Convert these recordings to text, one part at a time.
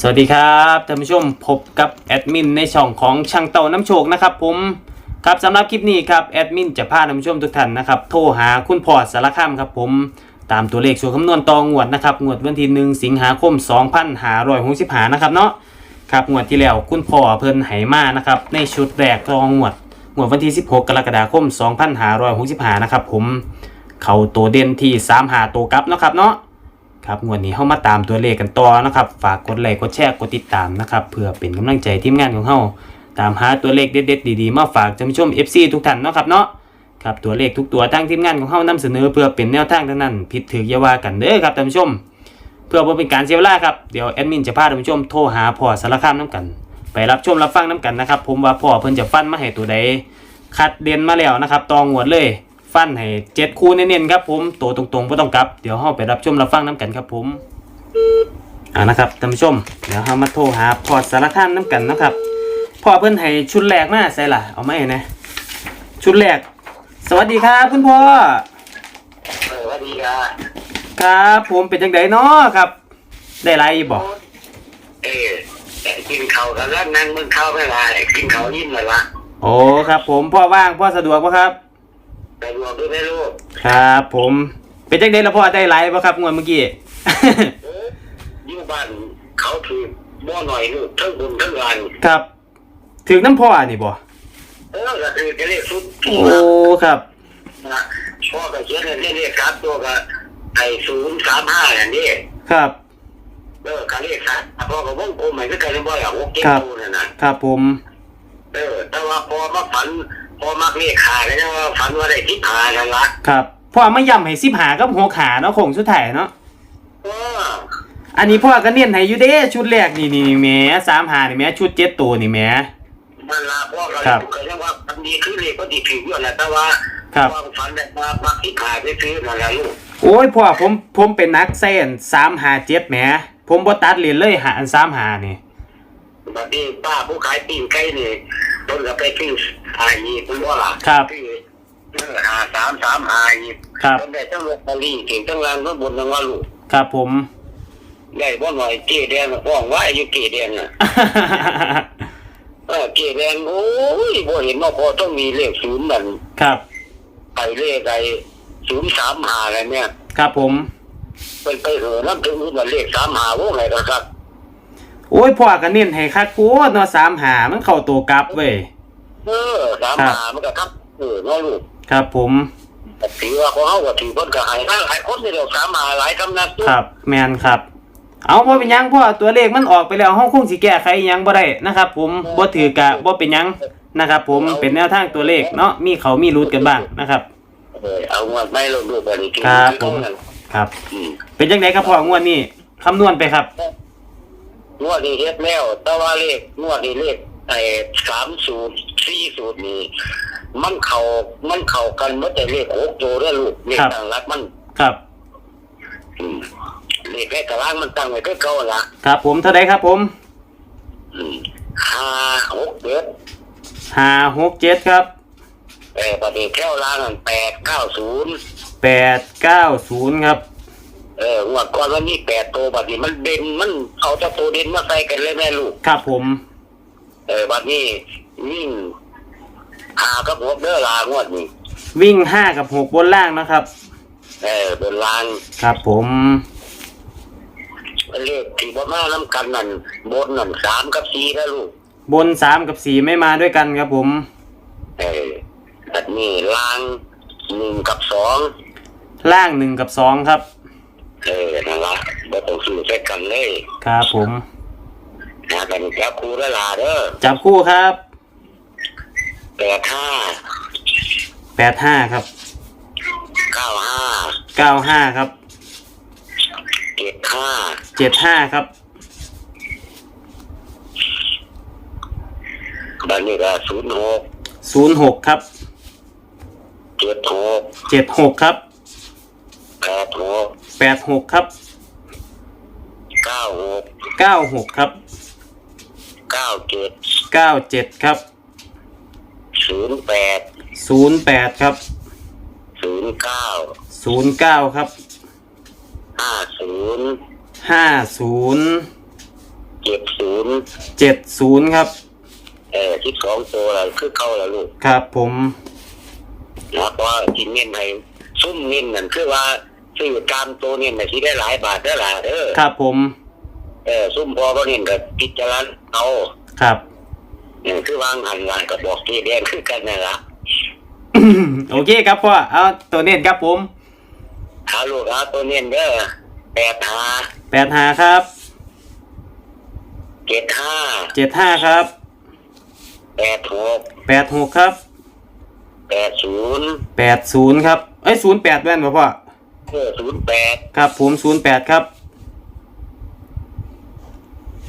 สวัสดีครับท่านผู้ชมพบกับแอดมินในช่องของช่างเต่าน้ำโชคนะครับผมครับสำหรับคลิปนี้ครับแอดมินจะพาท่านผู้ชมทุกท่านนะครับโทรหาคุณพอสารคามครับผมตามตัวเลขสูตรคำนวณตองวดนะครับงวดวันที่หนึ่งสิงหาคม 2565นะครับเนาะครับงวดที่แล้วคุณพ่อเพิ่นไหมานะครับในชุดแรกตองวดงวดวันที่ 16 กรกฎาคม 2565นะครับผม เข้าตัวเด่นที่3หาตัวกลับเนาะครับเนาะ ครับงวดนี้เข้ามาตามตัวเลขกันต่อนะครับ ฝากกดไลค์กดแชร์กดติดตามนะครับเพื่อเป็นกำลังใจทีมงานของเฮาตามหาตัวเลขเด็ดๆดีๆมาฝากท่านผู้ชม FC ทุกท่านเนาะครับเนาะครับตัวเลขทุกตัวตั้งทีมงานของเฮานำเสนอ เพื่อเป็นแนวทางเท่านั้นผิดถืออย่าว่ากันเด้อครับท่านผู้ชม เพื่อบ่เป็นการเสียเวลาครับเดี๋ยวแอดมินจะพาท่านผู้ชมโทรหาพ่อสารคามน้ำกัน ไปรับชมรับฟังน้ำกันนะครับผมว่าพ่อเพิ่นจะฟันมาให้ตัวใดคัดเด่นมาแล้วนะครับตองหวดเลย ฟันให้เจ็ดคู่เน้นๆครับผมตัวตรงๆบ่ต้องกลับ เดี๋ยวเฮาไปรับชมรับฟังน้ำกันครับผมอ่านะครับท่านผู้ชม เดี๋ยวเรามาโทรหาพอสารคามน้ำกันนะครับพ่อเพิ่นให้ชุดแรกมาใส่ล่ะเอาไหมาให้นะชุดแรก สวัสดีครับคุณพ่อเออสวัสดีครับครับผมเป็นจังไดเนาะครับ ได้ไรบอกเออแต่กินเขาวกันแล้วนั่งมึงเข้าวไม่ไรกินเขาวยิ้มเลยละโอ้ครับ ผมพ่อว่างพ่อสะดวกปะครับ แต่รวมด้วยไม่รู้ครับผม เป็นจังไดแล้วพ่อได้ไรปะครับงวดเมื่อกี้ เอออยู่บ้านเขาถือบ่อหน่อยลูกทั้งบุญทั้งงานครับ ถึงน้ำพ่อนี่บ่เออก็คือจะเรียกสุดโอ้ครับ นะพ่อก็เขียนเรียกเรียกครับตัวก็ไอ้ศูนย์สามห้าอย่างนี้ครับ เออการเรียกครับพ่อก็วงกลมใหม่ก็กลายเป็นบ่อยอะวงเก็บตัวนั่นน่ะ ครับผม เออ แต่ว่าพอมาฝัน พอมักเรียกขาแล้วนะว่าฝันว่าได้ทิพหานั่นละครับพ่อไม่ย้ำให้สิบหากับหกขาเนาะคงสุดท้ายเนาะเอออันนี้พ่อก็เน้นให้อยู่เด้ชุดแรกนี่นี่นี่แหม่สามหานี่แหม่ชุดเจ็ดตัวนี่แหม่มันลาพ่อก็ครับเคยเรียกว่ามันดีขึ้นเลยก็ดีถึงอยู่แหละแต่ว่าครับความฝันแบบมามาที่ขายไปซื้อนั่นแหละลูกโอ้ยพ่อผมผมเป็นนักเส้นสามหาเจ็ดแหมผมบ่ตัดเหรียญเลยหาอันสามหานี่ บัดนี้ป้าผู้ขายปิ้งไก่นี่ต้นก็ไปซื้อหายีคุณว่าล่ะครับ ซื้อเออหาสามสามหายีครับต้นได้ทั้งลอตเตอรี่เก่งทั้งรางทั้งบนทั้งว่าลูกครับผม ได้บ่หน่อยเก๋แดงฟ้องว่าอยู่เก๋แดงน่ะเออเก๋แดงโอ้ยบ่เห็นว่าพอต้องมีเลขศูนย์นั่นครับ ไปเลขไอ้ศูนย์สามหาอะไรเนี่ย ครับผมไปไปเหอะน้ำถึงว่าเลขสามหาว่าไงกันครับ โอ้ยพ่อก็เน้นให้คักโคตรเนาะสามหามันเข้าตัวกลับเว้ยเออสามครับหามันก็ครับเออน้องลูกครับผมแต่ถือว่าของเขาก็ถือคนก็ใหายหลายคนที่เราสามหาหลายคำนักตัวครับ แมนครับเอาบ่เป็นหยังพ่อตัวเลขมันออกไปแล้วเฮาคงสิแก้ไขอิหยังบ่ได้นะครับ ผมบ่ถือกะบ่เป็นหยังนะครับ ผมเป็นแนวทางตัวเลขเนาะมีเขามีรูดกันบ้างนะครับเออเอางวดไม่ลงดูแบบนี้ครับผมครับอืมเป็นจังไดครับพ่องวดนี้คำนวณไปครับ งวดนี้เฮ็ดแล้วแต่ว่าเลขงวดนี้เลขไอ้สามสูตรสี่สูตรนี้มันเข่ามันเข่ากันเมื่อแต่เลขหกตัวด้วยลูกเลขต่างรักมันครับอืมเลขแค่ตารางมันตั้งไว้ก็เก่าละครับผมเท่าไดครับผมอืมห้าหกเจ็ดห้าหกเจ็ดครับเออประเดี๋ยวแค่ล่างนั่นแปดเก้าศูนย์แปดเก้าศูนย์ครับ เอองวดก่อนวันนี้แปดตัวบัดนี้มันเด่นมันเอาเจ้าตัวเด่นมาใส่กันเลยแม่ลูก ครับผม เออบัดนี้วิ่งหากับหกเด้อลางวดนี้วิ่งห้ากับหกบนล่างนะครับ เออบนลางครับผม เลขที่บ่มาน้ำกันนั่นบนนั่นสามกับสี่นะลูก บนสามกับสี่ไม่มาด้วยกันครับผม เออบัดนี้ลางหนึ่งกับสองล่างหนึ่งกับสองครับ เออนั่นละบ่ต้องซื้อใส่กันเลยครับผมนะแต่จับครูได้ลาเด้อจับคู่ครับแปดห้าแปดห้าครับเก้าห้าเก้าห้าครับเจ็ดห้าเจ็ดห้าครับบันนี้ก็ศูนย์หกศูนย์หกครับเจ็ดหกเจ็ดหกครับ แปดหกแปดหกครับเก้าหกเก้าหกครับเก้าเจ็ดเก้าเจ็ดครับศูนย์แปดศูนย์แปดครับศูนย์เก้าศูนย์เก้าครับห้าศูนย์ห้าศูนย์เจ็ดศูนย์เจ็ดศูนย์ครับเออสิบสองตัวละคือเข้าละลูกครับผมนะเพราะว่ากินเงินให้ซุ่มเงินนั่นคือว่า ซื้อตามตัวเงินน่ะสิได้หลายบาทได้หลายเด้อครับผม เออซุ่มพอบ่เงินก็พิจารณาเอาครับเนี่ยคือวางหันหลังกับบอกที่เรียนคือกันนั่นล่ะโอเคครับพ่อเอาตัวเน้นครับผมหาลูกหาตัวเงินเด้อแปดห้าแปดห้าครับเจ็ดห้าเจ็ดห้าครับแปดหกแปดหกครับแปดศูนย์แปดศูนย์ครับเอ้ยศูนย์แปดแว่นป่ะพ่อ เออศูนย์แปดครับผมศูนย์แปดครับ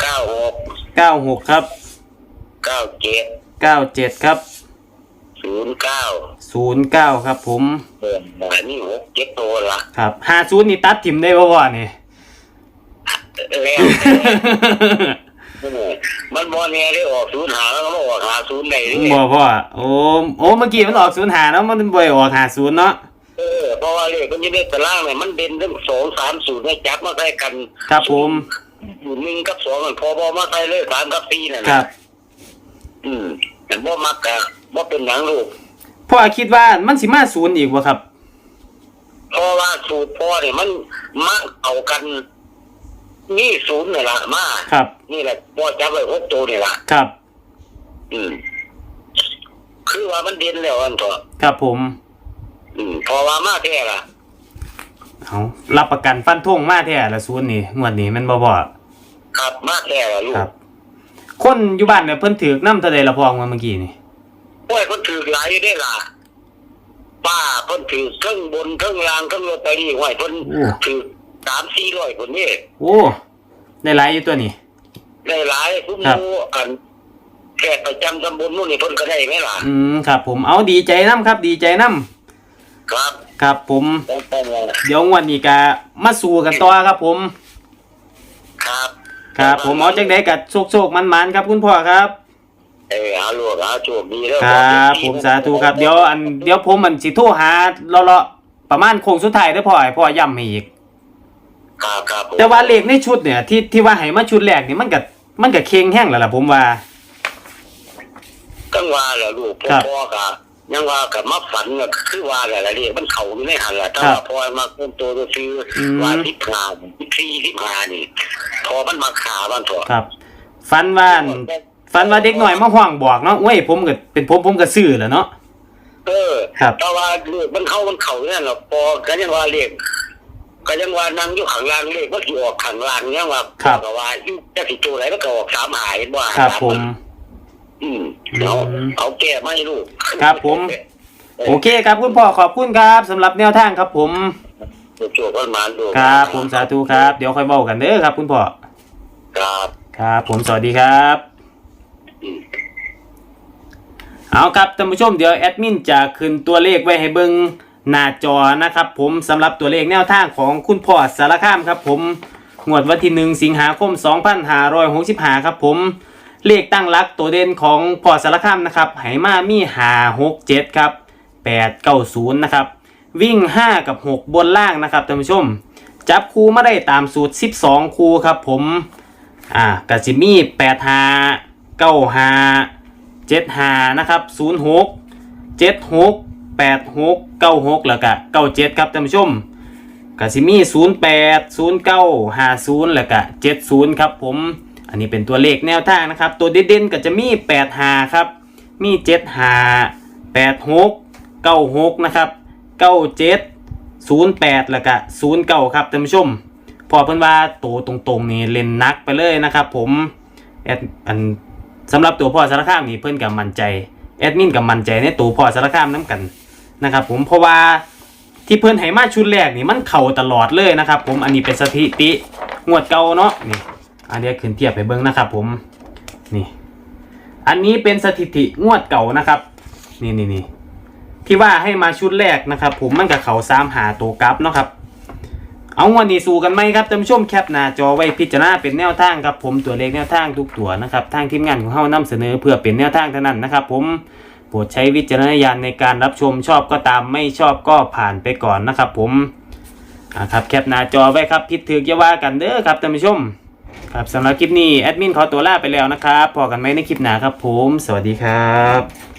เก้าหกเก้าหกครับเก้าเจ็ดเก้าเจ็ดครับศูนย์เก้าศูนย์เก้าครับผมเอออันนี้หกเจ็ดตัวละครับห้าศูนย์นี่ตัดถิ่มได้ป่ะพ่อนี่แล้วเออมันบอลเนี่ยได้ออกศูนย์หาแล้วก็ออกหาศูนย์ได้เลยบ่พ่อโอ้โอ้เมื่อกี้มันออกศูนย์หาแล้วมันบ่อยออกหาศูนย์เนาะ เออเพราะว่าเลขมันจะได้ตารางเนี่ยมันเด่นทั้งสองสามศูนย์ให้จับมาใส่กันครับผมอยู่หนึ่งกับสองมันพอบอมาใส่เลยสามกับสี่น่ะครันะบ อืมแต่บ่มักกะบ่เป็นหนังลูกพ่อคิดว่ามันสิมาศูนย์อีกบ่ครับ เพราะว่าสูตรพ่อเนี่ยมันมาเอากันนี่ศูนย์นี่ละมาครับ นี่แหละพ่อจับไว้หกตัวนี่ละครับ อืม คือว่ามันเด่นแล้วอันเถอะครับผมอืม พอว่ามาแท้ล่ะเอารับประกันฟันธงมาแท้ละศูนย์นี่งวดนี้แมันบ่พ่อครับมาแท้ล่ะลูกครับ คนอยู่บ้านเนี่ยเพิ่นถือกน้ำทะเลละพองมาเมื่อกี้นี่โอ้ยเพิ่นถือหลายอยู่ได้ล่ะป้าเพิ่นถือเครื่องบนเครื่องล่างเครื่องรถไปนี่ห้อยเพิ่นถือสามสี่ร้อยคนนี่โอ้ได้หลายอยู่ตัวนี้ได้หลายทุกครับหมู่อันแค่ประจำตำบลนู่นนี่เพิ่นก็ได้ไหมล่ะ อืมครับผมเอาดีใจน้ำครับ ดีใจน้ ครับำครับผม ต้องต้องเดี๋ยวงวันนี้ก็มาสู้กันต่อครับผม ครับครับ ผมเอาจังได๋กับโชคๆมันๆครับคุณพ่อครับ เออหาลูกหาโชคดีแล้วครับผมสาธุครับเดี๋ยวอันเดี๋ยวผมมันสิโทรหาเลาะๆประมาณโค้งสุดท้ายเด้อพ่อให้พ่อย้ำให้อีก ครับครับผมแต่ว่าเลขในชุดเนี่ยที่ที่ว่าให้มาชุดแรกนี่มันก็มันก็เค็งแห้งแล้วล่ะผมว่ากังว่าแหละลูกพ่อครับ พ่อก็ ยังว่ากับมาฝันก็คือว่าแหละละเรียกมันเข้าอยู่ในหันแหละถ้าครับว่าพ่อมาเพิ่มตัวตัวซื้ออมว่าสิบห้าสิบสี่สิบห้านี่ พอมันมาขาบ้านเถอะครับฝันว่าอันฝันว่าเด็กหน่อยมาห่วงบอกเนาะเว้ยผมก็เป็นผมผมก็ซื้อแหล้วเนาะเออครับแต่ว่าเรียกมันเข้ามันเข่าเนี่ยหรอกพอก็ยังว่าเรียกก็ยังว่านั่งอยู่ข้างล่างเรียกว่าสิออกข้างล่างเนี่ยว่าครับก็ว่าอีจะสิตัวไหนมันก็ออกสามหายว่าครับผม อืมเอาอืมเอาแก้ไม่ลูกครับผม โอเคครับคุณพ่อขอบคุณครับสำหรับแนวทางครับ ผมโชคประมาณลูกครับ ผมสาธุครับ เดี๋ยวค่อยเว้ากันเด้อครับ คุณพ่อครับครับผมสวัสดีครับอืมเอาครับท่านผู้ชมเดี๋ยวแอดมินจะขึ้นตัวเลขไว้ให้เบิ่งหน้าจอนะครับผมสำหรับตัวเลขแนวทางของคุณพ่อสารคามครับ ผมงวดวันที่หนึ่งสิงหาคม 2565 ครับผม เลขตั้งรักตัวเด่นของพอสารคามนะครับไหมามี5 6 7ครับ8 9 0นย์นะครับ วิ่ง5กับ6บนล่างนะครับท่านผู้ชม จับคูไมาได้ตามสูตร12คูครับผมอ่ากาซิมี8 5 9 5เก้าหาเจ็ดหานะครับศูนย์หกเจ็ดหกแปดหกเก้าหกแล้วก็เก้าเจ็ดครับท่านผู้ชมกสิมี่ศูนย์แปดศูนย์เก้าหาศูนย์แล้วก็เจ็ดศูนย์ครับผม อันนี้เป็นตัวเลขแนวทางนะครับ ตัวเด่นๆก็จะมีแปดหาครับ มีเจ็ดหาแปดหกเก้าหกนะครับเก้าเจ็ดศูนย์แล้วก็ศูนย์เก้าครับท่านผู้ชม พอเพิ่นว่าตัวตรงๆนี่เล่นนักไปเลยนะครับผมแอดอันสำหรับตัวพ่อสารคามนี่เพื่อนกับมั่นใจแอดมินกับมั่นใจในตัวพ่อสารคามน้กันนะครับผมเพราะว่าที่เพื่อนให้มาชุดแรกนี่มันเข่าตลอดเลยนะครับผมอันนี้เป็นสถิติงวดเก่าเนาะนี่ อันนี้ขึ้นเทียบไปเบิ้งนะครับผมนี่ อันนี้เป็นสถิติงวดเก่านะครับ นี่นี่นี่ที่ว่าให้มาชุดแรกนะครับ ผมมันกับเขาสามหาตัวกราฟเนาะครับ เอาวันนี้สู้กันไหมครับท่านผู้ชมแคปหน้าจอไว้พิจารณาเป็นแนวทางครับผมตัวเลขแนวทางทุกตัวนะครับทางทีมงานของเฮานำเสนอเพื่อเป็นแนวทางเท่านั้นนะครับ ผมโปรดใช้วิจารณญาณในการรับชมชอบก็ตามไม่ชอบก็ผ่านไปก่อนนะครับ ผมอ่าครับแคปหน้าจอไว้ครับผิดถืออย่าว่ากันเด้อครับท่านผู้ชม ครับสำหรับคลิปนี้แอดมินขอตัวลาไปแล้วนะครับพอกันไหมในคลิปหน้าครับผม สวัสดีครับ